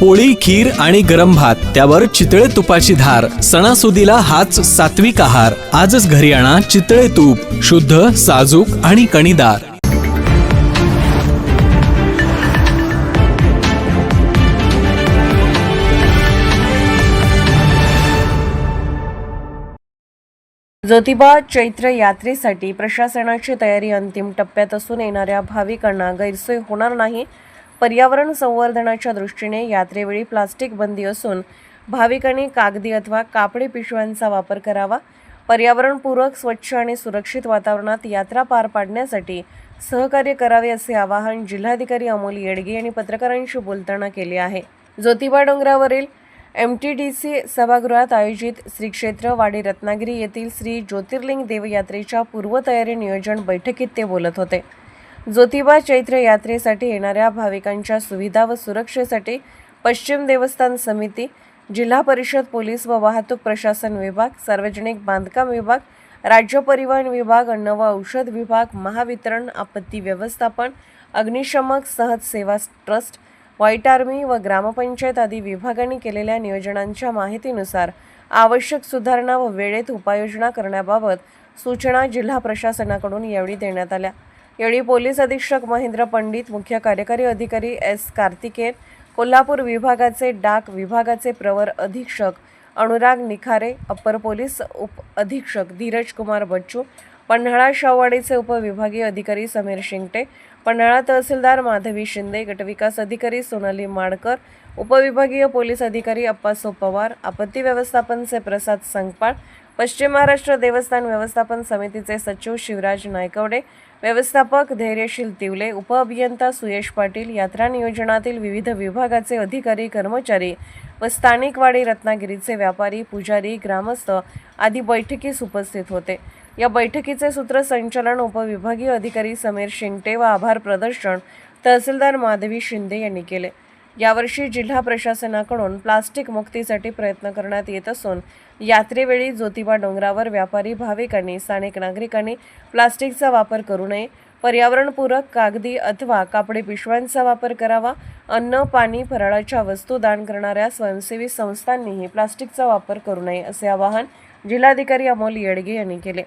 पोळी खीर आणि गरम भात त्यावर चितळे तुपाची धार सणासुदीला हाच सात्विक आहार. आजच घरी आणा चितळे तूप शुद्ध साजूक आणि कणीदार. ज्योतिबा चैत्र यात्रेसाठी प्रशासनाची तयारी अंतिम टप्प्यात असून येणाऱ्या भाविकांना गैरसोय होणार नाही. पर्यावरण संवर्धनाच्या दृष्टीने यात्रेवेळी प्लास्टिक बंदी असून भाविकांनी कागदी अथवा कापडी पिशव्यांचा वापर करावा. पर्यावरणपूरक स्वच्छ आणि सुरक्षित वातावरणात यात्रा पार पाडण्यासाठी सहकार्य करावे असे आवाहन जिल्हाधिकारी अमोल येडगे यांनी पत्रकारांशी बोलताना केले आहे. ज्योतिबा डोंगरावरील एम टी डी सी सभागृहात आयोजित श्री क्षेत्र वाडी रत्नागिरी येथील श्री ज्योतिर्लिंग देवयात्रेच्या पूर्वतयारी नियोजन बैठकीत ते बोलत होते. ज्योतिबा चैत्र यात्रेसाठी येणाऱ्या भाविकांच्या सुविधा व सुरक्षेसाठी पश्चिम देवस्थान समिती जिल्हा परिषद पोलीस व वाहतूक प्रशासन विभाग सार्वजनिक बांधकाम विभाग राज्य परिवहन विभाग अन्न व औषध विभाग महावितरण आपत्ती व्यवस्थापन अग्निशमक सहज सेवा ट्रस्ट व्हाईट आर्मी व ग्रामपंचायत आदी विभागांनी केलेल्या नियोजनांच्या माहितीनुसार आवश्यक सुधारणा व वेळेत उपाययोजना करण्याबाबत सूचना जिल्हा प्रशासनाकडून यावेळी देण्यात आल्या. यावेळी पोलीस अधीक्षक महेंद्र पंडित मुख्य कार्यकारी अधिकारी एस कार्तिकेय कोल्हापूर विभागाचे डाक विभागाचे प्रवर अधीक्षक अनुराग निखारे अप्पर पोलीस उप अधीक्षक धीरज कुमार बच्चू पन्हाळा शाहवाडीचे उपविभागीय अधिकारी समीर शिंगटे पन्हाळा तहसीलदार माधवी शिंदे गटविकास अधिकारी सोनाली माडकर उपविभागीय पोलीस अधिकारी अप्पासो पवार आपत्ती व्यवस्थापनचे प्रसाद संगपाळ पश्चिम महाराष्ट्र देवस्थान व्यवस्थापन समितीचे सचिव शिवराज नायकवडे व्यवस्थापक धैर्यशील तिवले उपअभियंता सुयश पाटील यात्रा नियोजनातील विविध विभागाचे अधिकारी कर्मचारी व स्थानिक वाडी रत्नागिरीचे व्यापारी पुजारी ग्रामस्थ आदी बैठकीस उपस्थित होते. या बैठकीचे सूत्रसंचालन उपविभागीय अधिकारी समीर शिंगटे व आभार प्रदर्शन तहसीलदार माधवी शिंदे यांनी केले. यावर्षी जिल्हा प्रशासनाकडून प्लास्टिक मुक्तीसाठी प्रयत्न करण्यात येत असून यात्रेवेळी ज्योतिबा डोंगरावर व्यापारी भाविकांनी स्थानिक नागरिकांनी प्लास्टिकचा वापर करू नये पर्यावरणपूरक कागदी अथवा कापडी पिशव्यांचा वापर करावा अन्न पाणी फराळाच्या वस्तू दान करणाऱ्या स्वयंसेवी संस्थांनीही प्लास्टिकचा वापर करू नये असे आवाहन जिल्हाधिकारी अमोल येडगे यांनी केले.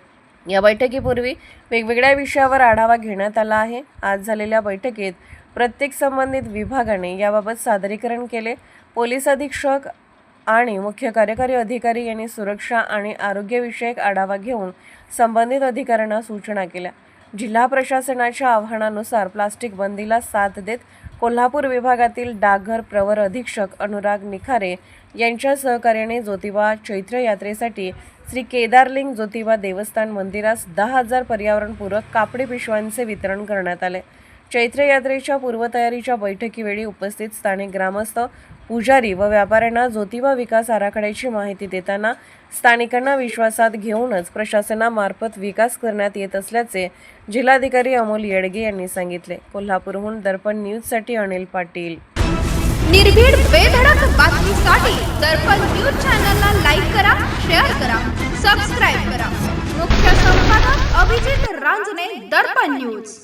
या बैठकीपूर्वी वेगवेगळ्या विषयावर आढावा घेण्यात आला आहे. आज झालेल्या बैठकीत प्रत्येक संबंधित विभागाने याबाबत सादरीकरण केले. पोलीस अधीक्षक आणि मुख्य कार्यकारी अधिकारी यांनी सुरक्षा आणि आरोग्यविषयक आढावा घेऊन संबंधित अधिकाऱ्यांना सूचना केल्या. जिल्हा प्रशासनाच्या आव्हानानुसार प्लास्टिक बंदीला साथ देत कोल्हापूर विभागातील डाकघर प्रवर अधीक्षक अनुराग निखारे यांच्या सहकार्याने ज्योतिबा चैत्र यात्रेसाठी श्री केदारलिंग ज्योतिबा देवस्थान मंदिरास दहा हजार पर्यावरणपूरक कापडी पिशव्यांचे वितरण करण्यात आले. चैत्र यात्रेच्या पूर्वतयारीच्या बैठकीवेळी उपस्थित स्थानिक ग्रामस्थ पुजारी व व्यापाऱ्यांना ज्योतिबा विकास आराखड्याची माहिती देताना स्थानिकांना विश्वासात घेऊनच प्रशासनामार्फत विकास करण्यात येत असल्याचे जिल्हाधिकारी अमोल येडगे यांनी सांगितले. कोल्हापूरहून दर्पण न्यूजसाठी अनिल पाटील. निर्भीड बेधडक बातमीसाठी दर्पण न्यूज चॅनलला लाईक करा शेअर करा सबस्क्राईब करा. मुख्य संपादक अभिजित रांजणे दर्पण न्यूज.